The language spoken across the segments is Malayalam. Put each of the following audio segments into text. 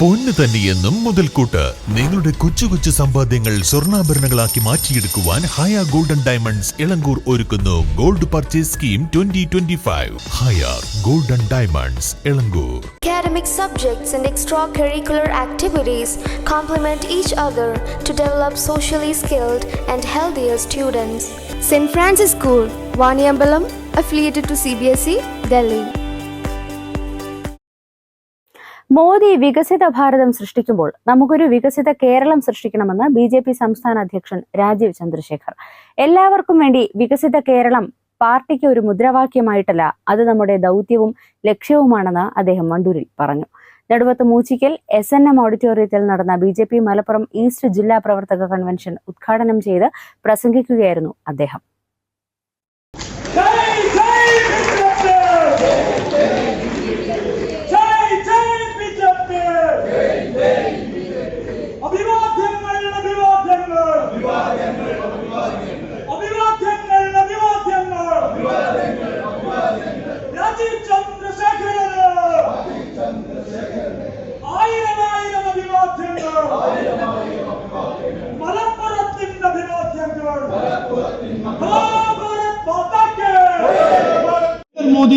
പൊന്ന് തന്നെയെന്നും മുതൽക്കൂട്ട് നിങ്ങളുടെ കൊച്ചു കൊച്ചു സമ്പാദ്യങ്ങൾ സ്വർണാഭരണങ്ങളാക്കി മാറ്റിയെടുക്കുവാൻ ഹയ ഗോൾഡൻ ഡയമണ്ട്സ് ഇളങ്കൂർ ഒരുക്കുന്നു gold purchase scheme twenty twenty five Hayya golden diamonds Elankur Academic subjects and extracurricular activities complement each other to develop socially skilled and healthier students. St. Francis School, Vaniambalam, affiliated to CBSE, Delhi. Modi വികസിത ഭാരതം സൃഷ്ടിക്കുമ്പോൾ നമുക്കൊരു വികസിത കേരളം സൃഷ്ടിക്കണമെന്ന് ബി ജെ പി സംസ്ഥാന അധ്യക്ഷൻ രാജീവ് ചന്ദ്രശേഖർ. എല്ലാവർക്കും വേണ്ടി വികസിത കേരളം പാർട്ടിക്ക് ഒരു മുദ്രാവാക്യമായിട്ടല്ല അത് നമ്മുടെ ദൗത്യവും ലക്ഷ്യവുമാണെന്ന് അദ്ദേഹം വണ്ടൂരിൽ പറഞ്ഞു. Neduvath Moochikkal S N M ഓഡിറ്റോറിയത്തിൽ നടന്ന B J P Malappuram east ജില്ലാ പ്രവർത്തക കൺവെൻഷൻ ഉദ്ഘാടനം ചെയ്ത് പ്രസംഗിക്കുകയായിരുന്നു അദ്ദേഹം.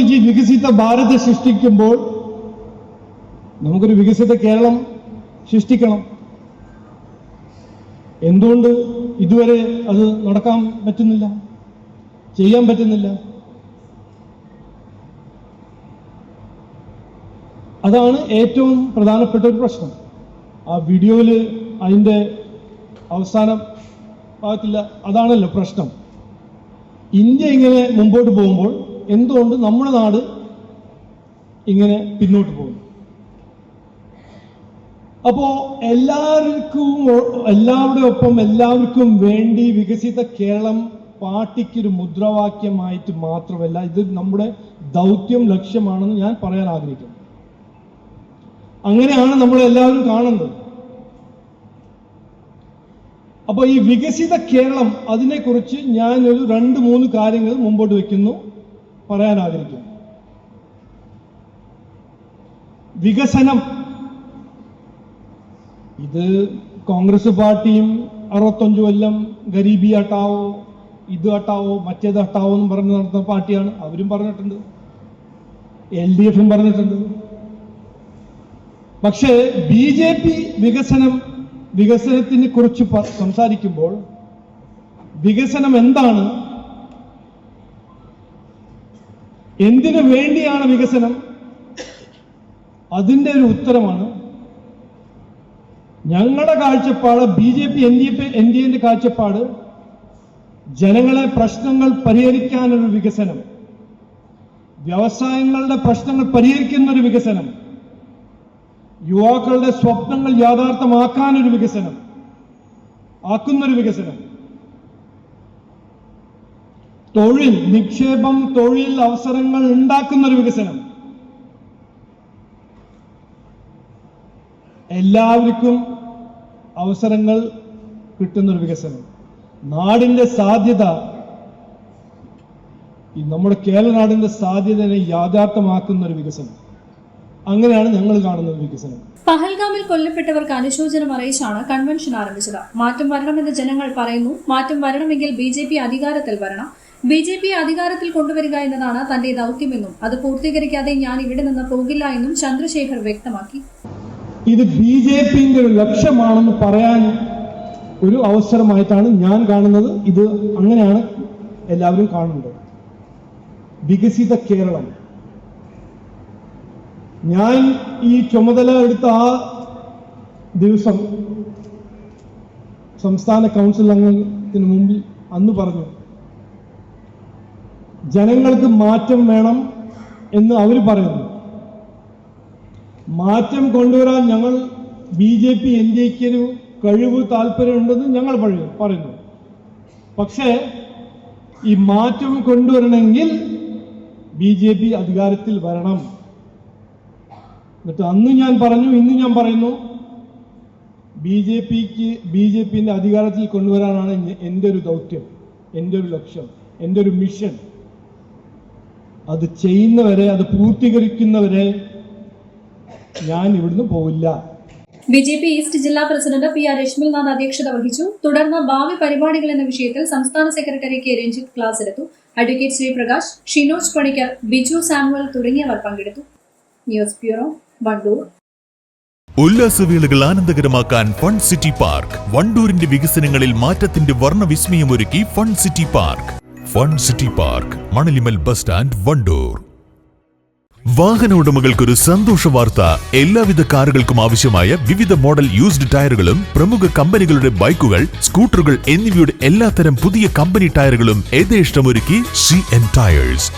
മോദിജി വികസിത ഭാരത് സൃഷ്ടിക്കുമ്പോൾ നമുക്കൊരു വികസിത കേരളം സൃഷ്ടിക്കണം. എന്തുകൊണ്ട് ഇതുവരെ അത് നടക്കാൻ പറ്റുന്നില്ല? ചെയ്യാൻ പറ്റുന്നില്ല? അതാണ് ഏറ്റവും പ്രധാനപ്പെട്ട ഒരു പ്രശ്നം. ആ വീഡിയോയിൽ അതിന്റെ അവസാനം ഭാഗത്തില്ല അതാണല്ലോ പ്രശ്നം. ഇന്ത്യ ഇങ്ങനെ മുമ്പോട്ട് പോകുമ്പോൾ എന്തുകൊണ്ട് നമ്മുടെ നാട് ഇങ്ങനെ പിന്നോട്ട് പോകുന്നു? അപ്പോ എല്ലാവർക്കും എല്ലാവരുടെ ഒപ്പം എല്ലാവർക്കും വേണ്ടി വികസിത കേരളം പാർട്ടിക്കൊരു മുദ്രാവാക്യമായിട്ട് മാത്രമല്ല ഇത് നമ്മുടെ ദൗത്യം ലക്ഷ്യമാണെന്ന് ഞാൻ പറയാൻ ആഗ്രഹിക്കുന്നു. അങ്ങനെയാണ് നമ്മൾ എല്ലാവരും കാണുന്നത്. അപ്പോൾ ഈ വികസിത കേരളം അതിനെക്കുറിച്ച് ഞാൻ ഒരു രണ്ട് മൂന്ന് കാര്യങ്ങൾ മുമ്പോട്ട് വെക്കുന്നു. പറയാൻ ആഗ്രഹിക്കുന്നു വികസനം. ഇത് കോൺഗ്രസ് പാർട്ടിയും അറുപത്തഞ്ച് കൊല്ലം ഗരീബി ഹട്ടാവോ ഇത് ഹട്ടാവോ മറ്റേത് ഹട്ടാവോ എന്ന് പറഞ്ഞ് നടത്തുന്ന പാർട്ടിയാണ്. അവരും പറഞ്ഞിട്ടുണ്ട്. എൽ ഡി എഫും പറഞ്ഞിട്ടുണ്ട്. പക്ഷേ ബി ജെ പി വികസനം വികസനത്തിനെ കുറിച്ച് സംസാരിക്കുമ്പോൾ വികസനം എന്താണ് എന്തിനു വേണ്ടിയാണ് വികസനം? അതിന്റെ ഒരു ഉത്തരമാണ് ഞങ്ങളുടെ കാഴ്ചപ്പാട് B J P N D A N D എന്റെ കാഴ്ചപ്പാട് ജനങ്ങളെ പ്രശ്നങ്ങൾ പരിഹരിക്കാനൊരു വികസനം. വ്യവസായങ്ങളുടെ പ്രശ്നങ്ങൾ പരിഹരിക്കുന്ന ഒരു വികസനം. യുവാക്കളുടെ സ്വപ്നങ്ങൾ യാഥാർത്ഥ്യമാക്കാനൊരു വികസനം. ആക്കുന്നൊരു വികസനം. തൊഴിൽ നിക്ഷേപം തൊഴിൽ അവസരങ്ങൾ ഉണ്ടാക്കുന്ന ഒരു വികസനം. എല്ലാവർക്കും അവസരങ്ങൾ കിട്ടുന്നൊരു വികസനം. നാടിന്റെ സാധ്യത ഈ നമ്മുടെ കേരളനാടിന്റെ സാധ്യതയെ യാഥാർത്ഥ്യമാക്കുന്ന ഒരു വികസനം. അങ്ങനെയാണ് ഞങ്ങൾ കാണുന്നത് വികസനം. പഹൽഗാമിൽ കൊല്ലപ്പെട്ടവർക്ക് അനുശോചനം അറിയിച്ചാണ് കൺവെൻഷൻ ആരംഭിച്ചത്. മാറ്റം വരണമെന്ന് ജനങ്ങൾ പറയുന്നു. മാറ്റം വരണമെങ്കിൽ ബി ജെ പി അധികാരത്തിൽ വരണം. ബി ജെ പി അധികാരത്തിൽ കൊണ്ടുവരിക എന്നതാണ് തന്റെ ദൗത്യമെന്നും അത് പൂർത്തീകരിക്കാതെ ഞാൻ ഇവിടെ നിന്ന് പോകില്ല എന്നും ചന്ദ്രശേഖർ വ്യക്തമാക്കി. ഇത് ബി ജെ പിന്റെ ഒരു ലക്ഷ്യമാണെന്ന് പറയാൻ ഒരു അവസരമായിട്ടാണ് ഞാൻ കാണുന്നത്. ഇത് അങ്ങനെയാണ് എല്ലാവരും കാണുന്നത്. വികസിത കേരളം. ഞാൻ ഈ ചുമതല എടുത്ത ആ ദിവസം സംസ്ഥാന കൗൺസിൽ അംഗത്തിന് മുമ്പിൽ അന്ന് പറഞ്ഞു ജനങ്ങൾക്ക് മാറ്റം വേണം എന്ന് അവർ പറയുന്നു. മാറ്റം കൊണ്ടുവരാൻ ഞങ്ങൾ B J P N D എക്ക് ഒരു കഴിവ് താല്പര്യമുണ്ടെന്ന് ഞങ്ങൾ പറയുന്നു. പക്ഷേ ഈ മാറ്റം കൊണ്ടുവരണമെങ്കിൽ ബി ജെ പി അധികാരത്തിൽ വരണം. എന്നിട്ട് അന്ന് ഞാൻ പറഞ്ഞു ഇന്ന് ഞാൻ പറയുന്നു ബി ജെ പിക്ക് ബി ജെ പിന്റെ അധികാരത്തിൽ കൊണ്ടുവരാനാണ് എന്റെ ഒരു ദൗത്യം എന്റെ ഒരു ലക്ഷ്യം എന്റെ ഒരു മിഷൻ. അത് ചെയ്യുന്നവരെ അത് പൂർത്തീകരിക്കുന്നവരെ ഞാൻ ഇവിടുന്ന് പോവില്ല. ബി ജെ പി ഈസ്റ്റ് ജില്ലാ പ്രസിഡന്റ് പി ആർ രശ്മിൽനാഥ് അധ്യക്ഷത വഹിച്ചു. തുടർന്ന് ഭാവി പരിപാടികൾ എന്ന വിഷയത്തിൽ സംസ്ഥാന സെക്രട്ടറി കെ രഞ്ജിത്ത് ക്ലാസ് എടുത്തു അഡ്വക്കേറ്റ് ശ്രീപ്രകാശ് ഷിനോജ് പണിക്കർ ബിജു സാമുവൽ തുടങ്ങിയവർ പങ്കെടുത്തു. News bureau Wandoor. ഉല്ലാസവേളകൾ ആനന്ദകരമാക്കാൻ ഫൺ സിറ്റി പാർക്ക്. വണ്ടൂരിന്റെ വികസനങ്ങളിൽ മാറ്റത്തിന്റെ വർണവിസ്മയമൊരുക്കി fun city park. Fun city park Manalimal bus stand Wandoor വാഹന ഉടമകൾക്കൊരു സന്തോഷ വാർത്ത. എല്ലാവിധ കാറുകൾക്കും ആവശ്യമായ വിവിധ മോഡൽ യൂസ്ഡ് ടയറുകളും പ്രമുഖ കമ്പനികളുടെ ബൈക്കുകൾ സ്കൂട്ടറുകൾ എന്നിവയുടെ എല്ലാത്തരം പുതിയ കമ്പനി ടയറുകളും യഥേഷ്ടമൊരുക്കി സി എൻ ടയേഴ്സ്